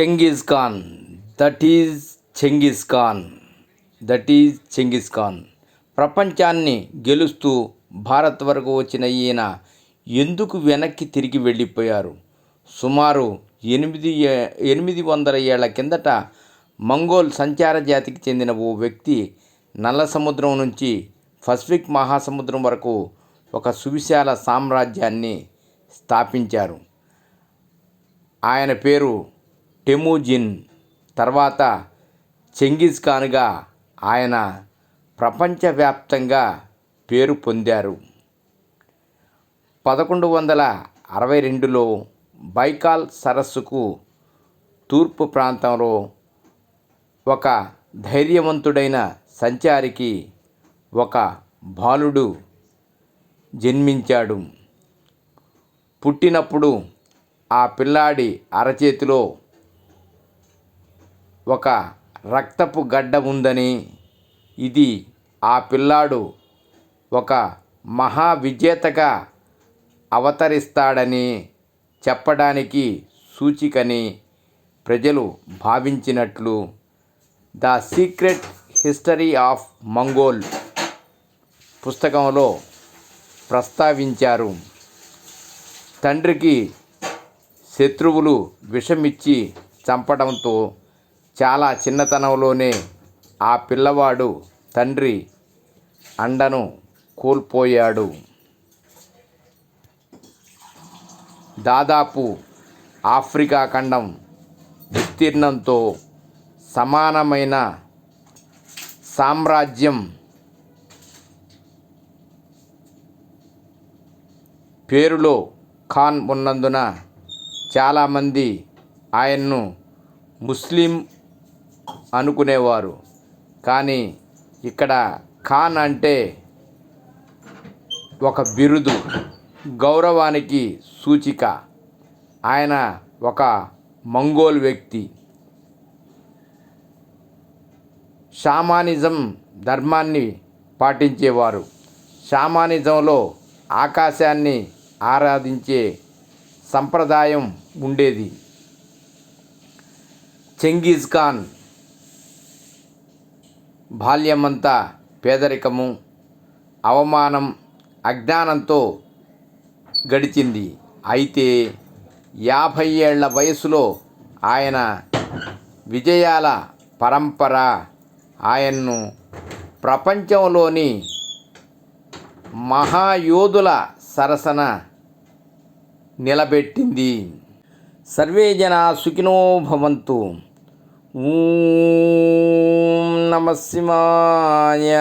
Genghis Khan. That is Genghis Khan. That is Genghis Khan. ప్రపంచాన్ని గెలుస్తూ భారత్ వరకు వచ్చిన ఈయన ఎందుకు వెనక్కి తిరిగి వెళ్ళిపోయారు? సుమారు ఎనిమిది ఏ- ఎనిమిది వందల ఏళ్ళ కిందట మంగోల్ సంచార జాతికి చెందిన ఓ వ్యక్తి నల్ల సముద్రం నుంచి పసిఫిక్ మహాసముద్రం వరకు ఒక సువిశాల సామ్రాజ్యాన్ని స్థాపించారు. ఆయన పేరు టెమూజిన్ తర్వాత చెంగిజ్ ఖాన్గా ఆయన ప్రపంచవ్యాప్తంగా పేరు పొందారు. పదకొండు వందల అరవై రెండులో బైకాల్ సరస్సుకు తూర్పు ప్రాంతంలో ఒక ధైర్యవంతుడైన సంచారికి ఒక బాలుడు జన్మించాడు. పుట్టినప్పుడు ఆ పిల్లాడి అరచేతిలో ఒక రక్తపు గడ్డ ఉందని. ఇది ఆ పిల్లాడు ఒక మహా విజేతగా అవతరిస్తాడని చెప్పడానికి సూచికని ప్రజలు భావించినట్లు the secret history of Mongol పుస్తకంలో ప్రస్తావించారు. తండ్రికి శత్రువులు విషమిచ్చి చంపడంతో చాలా చిన్నతనంలోనే ఆ పిల్లవాడు తండ్రి అండను కోల్పోయాడు. దాదాపు ఆఫ్రికా ఖండం విస్తీర్ణంతో సమానమైన సామ్రాజ్యం పేరులో ఖాన్ ఉన్నందున చాలామంది ఆయన్ను ముస్లిం అనుకునేవారు. కానీ ఇక్కడ ఖాన్ అంటే ఒక బిరుదు గౌరవానికి సూచిక. ఆయన ఒక మంగోల్ వ్యక్తి. షామానిజం ధర్మాన్ని పాటించేవారు. షామానిజంలో ఆకాశాన్ని ఆరాధించే సంప్రదాయం ఉండేది. చెంగీజ్ ఖాన్ బాల్యమంతా పేదరికము అవమానం అజ్ఞానంతో గడిచింది. అయితే యాభై ఏళ్ళ వయసులో ఆయన విజయాల పరంపర ఆయన్ను ప్రపంచంలోని మహాయోధుల సరసన నిలబెట్టింది. సర్వే జన సుఖినో భవంతు. ఊ నమ శివాయ